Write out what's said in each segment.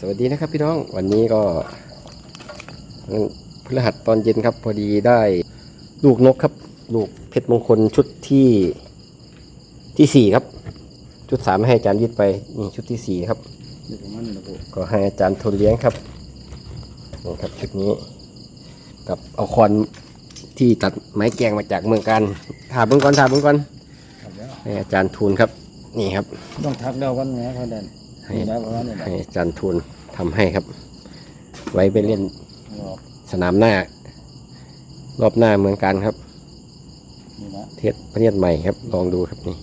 สวัสดีนะครับพี่น้องวันนี้ก็พฤหัสตอนเย็นครับ พอดีได้ลูกนกครับ ลูกเพชรมงคลชุดที่ที่สี่ครับ ชุดสามให้อาจารย์ยึดไปนี่ชุดที่สี่ครับ ก็ให้อาจารย์ทุนเลี้ยงครับนี่ครับชุดนี้ กับเอาคอนที่ตัดไม้แกงมาจากเมืองการถาเบิ้งก่อนถาเบิ้งก่อนให้อาจารย์ทุนครับ นี่ครับ ต้องทักแล้ววันนี้เขาเด่น ให้นี่นะประมาณนี้นะให้อาจารย์ทุนทำให้ครับ ไว้ไปเล่นออกสนามหน้า รอบหน้าเมืองการครับนี่นะเทศประเทศใหม่ครับ ลองดูครับนี่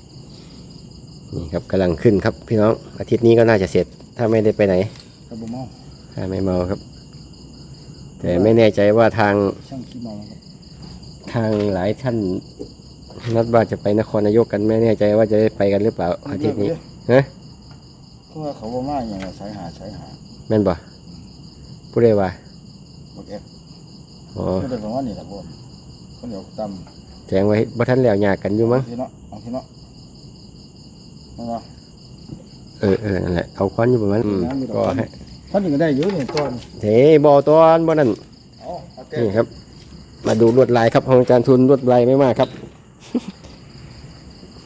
นี่ครับกำลังขึ้นครับ พี่น้องอาทิตย์นี้ก็น่าจะเสร็จ ถ้าไม่ได้ไปไหนกระบุเมาถ้าไม่เมาครับ แต่ไม่แน่ใจว่าทางช่างขี้เมาครับทางหลายท่านนัดว่าจะไปนครนายกกันไม่แน่ใจว่าจะได้ไปกันหรือเปล่าอาทิตย์นี้ฮะ เพราะว่าเขาบอกว่าอย่างไรสายหาสายหาแม่นบ่ผู้ใดว่าบกเอ็กอ๋อก็ได้ประมาณนี้แหละปูคนเดียวตแจ้งไว้บ่ทันแล้วยากกันอยู่ำมั้งทีเนาะเอาทีเนาะนั่นเนาะเออเออนั่นแหละเอาค้อนอยู่ประมาณอืมก็ให้ท่านยังได้เยอะเนี่ยตัวนี้เทบ่อตอนบ่นั่นเอาเอาแก้นี่ครับ มาดูลวดลายครับของอาจารย์ทุนลวดลายไม่มากครับ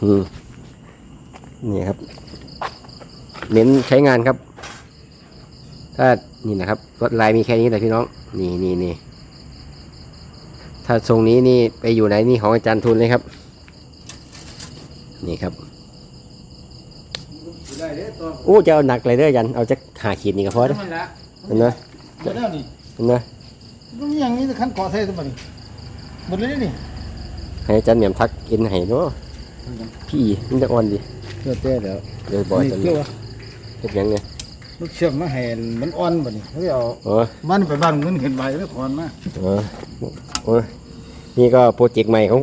อืมนี่ครับ เน้นใช้งานครับ ถ้านี่นะครับลวดลายมีแค่นี้แหละพี่น้อง นี่นี่นี่ถ้าทรงนี้นี่ไปอยู่ไหนนี่ของอาจารย์ทุนเลยครับ นี่ครับได้เด้อตัวโอ้จะเอาหนักเลยเด้ออาจารย์เอาจะหาขีดนี่ก็พอเด้อมันละเห็นไหมหมดแล้วนี่เห็นไหมมันมีอย่างนี้ขั้นก่อใส่ตัวนี้หมดเลยนี่ให้อาจารย์เหมียมทักอินให้เนาะพี่มันจะอ่อนดิเพื่อแก้แล้วเดี๋ยวบอกอานี่จารย์เพื่อว่า เฮ็ดหยังไงลูกเชื่อมมาแห่นมันอ่อนบ่นี่เขาจะเอาอ๋อมันไปบ้านเงินเห็นใบแล้วขอนมาอ๋อโอ้ยนี่ก็โปรเจกต์ใหม่ของ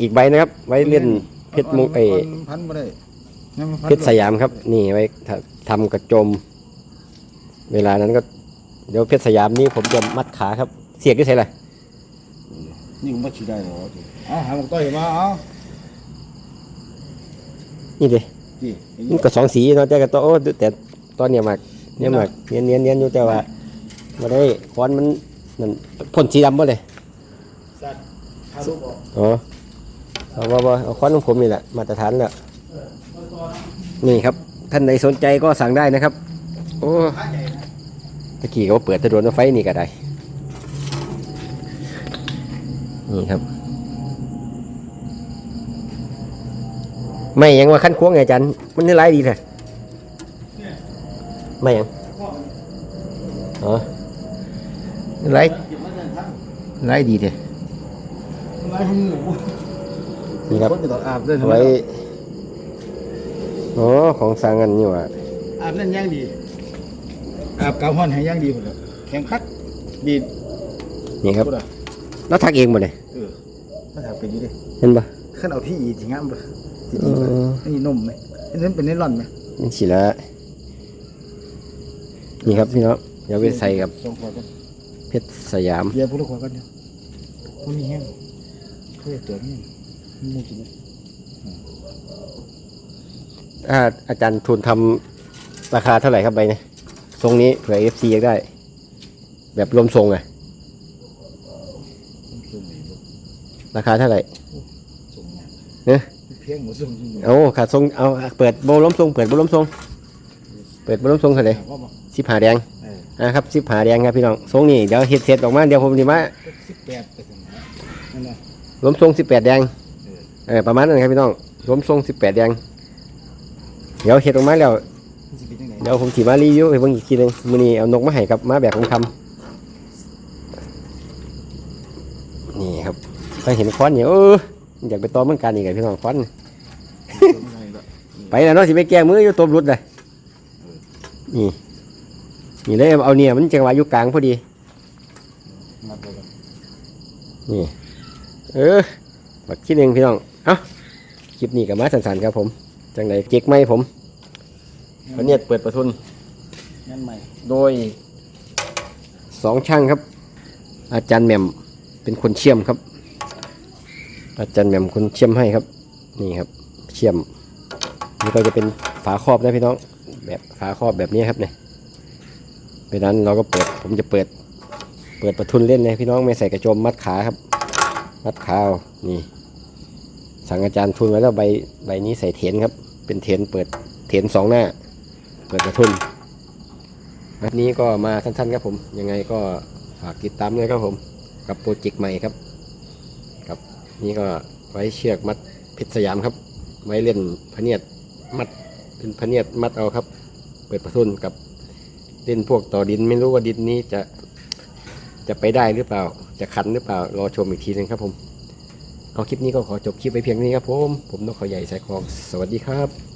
อีกใบนะครับ ไว้เล่นเพชรมุกเออ่อนพันบ่ได้ยังมันพันเพชรสยามครับ นี่ไว้ทำทำกระโจม เวลานั้นก็ เดี๋ยวเพชรสยามนี่ผมจะมัดขาครับ เสียกที่ใส่อะไรนี่ผมบ่สิได้หรอกเอาหาหมกต้อยมาเอานี่ดิ จีมันก็สองสีเนาะแต่ก็ตัวโอ้แต่ตอนเนี้ยมากเนี่ยมากเนียนเนียนเนียนอยู่แต่ว่ามาได้ค้อนมันนั่นพ่นสีดำบ่เลยสัตว์หาลูกออกอ๋อเอาว่าว่าเอาค้อนของผมนี่แหละมาตรฐานแล้วนี่ครับ ท่านใดสนใจก็สั่งได้นะครับ โอ้ขาใหญ่นะตะกี้เขาเปิดถนนรถไฟนี่ก็ได้นี่ครับ ไม่หยังว่าขั้นควงไงอาจันมันนี่ไรดีเลยไม่หยังอ๋อไรเก็บมาเดินทางไรดีเลยไว้ให้หนูนี่ครับคนจะต้องอาบด้วยนะไว้อ๋อของสั่งกันนี่หว่าอาบนั่นย่างดี อาบกาวฮ้อนให้ย่างดีหมดเลยแข็งคักดีดนี่ครับพูดอะแล้วทักเองหมดเลยเออมาถามเป็นอยี่ดิเห็นปะขั้นเอาพี่อีสิงามบ่ สิเอดีบ่อนี่นมไหมอันนั้นเป็นไนลอนไหมนี่สิละนี่ครับพี่น้องเดี๋ยวไปใส่กับสองขวดกันเพชรสยามเบียร์ผู้ละขวดกันเดียวมันมีแห้งเพื่อตัวนี้มันมูกินไหมถ้าอาจารย์ทุนทำราคาเท่าไหร่ครับใบเนี่ยทรงนี้เผื่อเอฟซีอยากได้ แบบรวมทรงอะมันสูงอีกบ่ราคาเท่าไหร่สูงไงเนี่ยเพียงหมดสูงสูงเอาขาดทรงเอาเปิดโบล้มทรงเปิดโบล้มทรงเปิดโบล้มทรงเท่าไหร่ว่าบ่สิบหาแดงเอออะครับสิบหาแดงครับพี่น้องทรงนี้เดี๋ยวเฮ็ดเสร็จออกมาเดี๋ยวผมดีมาสิบแปดไปถึงนั่นน่ะล้มทรงสิบแปดแดงเออเออประมาณนั้นครับพี่น้องล้มทรงสิบแปดแดงเดี๋ยวเฮ็ดออกมาแล้วมันสิเป็นยังไงเดี๋ยวผมถีมารีวิวให้เบิ่งอีกทีหนึงมื้อนี้เอานกมาให้ครับมาแบบผมทำนี่ครับถ้าเห็นควันเนี่ยเออ อยากไปตอมเหมือนกันอีกอะพี่น้องควันไปแล้วเนาะสิไปแก้มืออยู่ตบรุดเลยนี่นี่เลยเอาเนี่ยมันจังหวะอยู่กลางพอดีมาตัวกันนี่เออบักคิดหนึ่งพี่น้องเอ้าคลิปนี้กับมาสันๆครับผมจังไหนเจ๊กไหมผมวันนี้เปิดประทุนงานใหม่โดยสองช่างครับ อาจารย์แหม่มเป็นคนเชื่อมครับ อาจารย์แหม่มคนเชื่อมให้ครับ นี่ครับ เชื่อมนี่ก็จะเป็นฝาครอบนะพี่น้อง แบบฝาครอบแบบนี้ครับเนี่ยเพราะนั้นเราก็เปิดผมจะเปิด เปิดประทุนเล่นเลยพี่น้องไม่ใส่กระโจมมัดขาครับ มัดขาเอานี่ สั่งอาจารย์ทุนไว้แล้วใบใบนี้ใส่เถนครับ เป็นเถนเปิดเถนสองหน้า เปิดประทุนวันนี้ก็มาสั้นๆครับผม ยังไงก็ฝากติดตามด้วยครับผม กับโปรเจกต์ใหม่ครับ นี่ก็ไว้เชือกมัดเพชรสยามครับ ไว้เล่นพเนียดมัดเป็นพเนียดมัดเอาครับ เปิดประทุนกับเล่นพวกต่อดินไม่รู้ว่าดินนี้จะจะไปได้หรือเปล่า จะขันหรือเปล่ารอชมอีกทีหนึงครับผม เอาคลิปนี้ก็ขอจบคลิปไปเพียงนี้ครับผม ผมนกเขาใหญ่สายคลองสวัสดีครับ